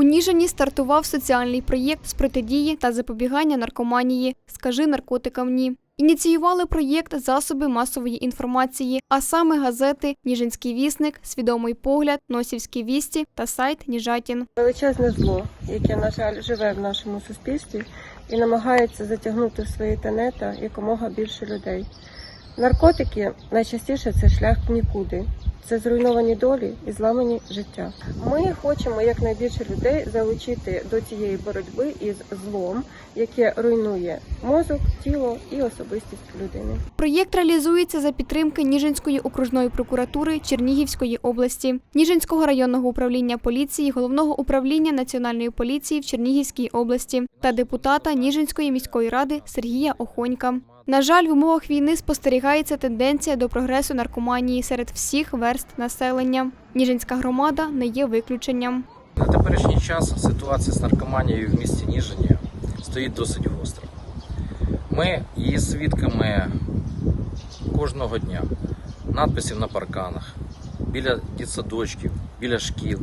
У Ніжині стартував соціальний проєкт з протидії та запобігання наркоманії Скажи наркотикам ні. Ініціювали проєкт засоби масової інформації, а саме газети Ніжинський вісник, Свідомий погляд, Носівські вісті та сайт Ніжатін. Величезне зло, яке, на жаль, живе в нашому суспільстві і намагається затягнути в свої тенета якомога більше людей. Наркотики найчастіше це шлях нікуди. Це зруйновані долі і зламані життя. Ми хочемо якнайбільше людей залучити до цієї боротьби із злом, яке руйнує мозок, тіло і особистість людини. Проєкт реалізується за підтримки Ніжинської окружної прокуратури Чернігівської області, Ніжинського районного управління поліції, головного управління національної поліції в Чернігівській області та депутата Ніжинської міської ради Сергія Охонька. На жаль, в умовах війни спостерігається тенденція до прогресу наркоманії серед всіх верст населення. Ніжинська громада не є виключенням. На теперішній час ситуація з наркоманією в місті Ніжині стоїть досить гостро. Ми її свідками кожного дня. Надписів на парканах, біля дитсадочків, біля шкіл,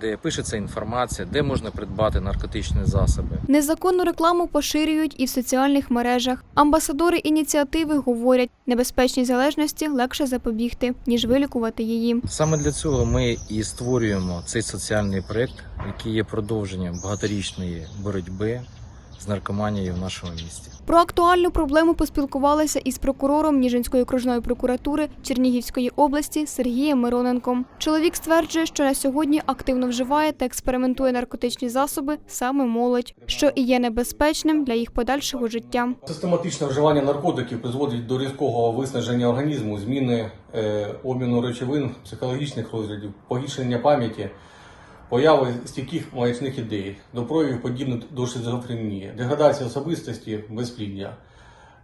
де пишеться інформація, де можна придбати наркотичні засоби. Незаконну рекламу поширюють і в соціальних мережах. Амбасадори ініціативи говорять, небезпечній залежності легше запобігти, ніж вилікувати її. Саме для цього ми і створюємо цей соціальний проект, який є продовженням багаторічної боротьби з наркоманією в нашому місті. Про актуальну проблему поспілкувалися із прокурором Ніжинської окружної прокуратури Чернігівської області Сергієм Мироненком. Чоловік стверджує, що на сьогодні активно вживає та експериментує наркотичні засоби саме молодь, що і є небезпечним для їх подальшого життя. Систематичне вживання наркотиків призводить до різкого виснаження організму, зміни е, обміну речовин, психологічних розглядів, погіршення пам'яті, появи стійких маячних ідей, до проявів подібних до шизофренії, деградація особистості, безпліддя.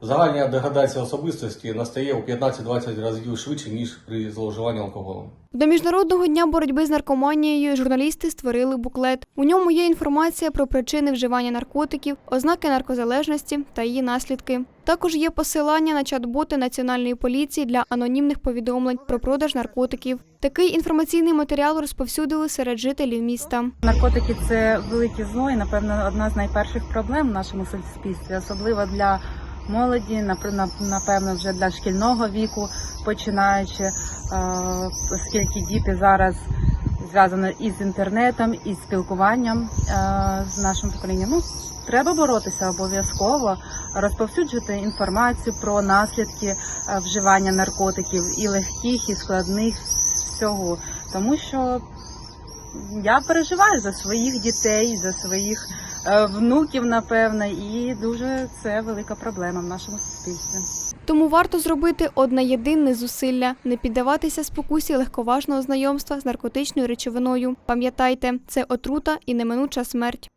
Загальна деградація особистості настає у 15-20 разів швидше, ніж при зловживанні алкоголем. До міжнародного дня боротьби з наркоманією журналісти створили буклет. У ньому є інформація про причини вживання наркотиків, ознаки наркозалежності та її наслідки. Також є посилання на чат-боти національної поліції для анонімних повідомлень про продаж наркотиків. Такий інформаційний матеріал розповсюдили серед жителів міста. Наркотики це велике зло і, напевно, одна з найперших проблем в нашому суспільстві, особливо для молоді, напевно, вже для шкільного віку, починаючи, е, оскільки діти зараз зв'язано із інтернетом, із спілкуванням е, з нашим поколінням. Ну, треба боротися обов'язково, розповсюджувати інформацію про наслідки е, вживання наркотиків і легких, і складних всього, тому що я переживаю за своїх дітей, за своїх е, внуків, напевно, і дуже це велика проблема в нашому суспільстві. Тому варто зробити одне єдине зусилля не піддаватися спокусі легковажного знайомства з наркотичною речовиною. Пам'ятайте, це отрута і неминуча смерть.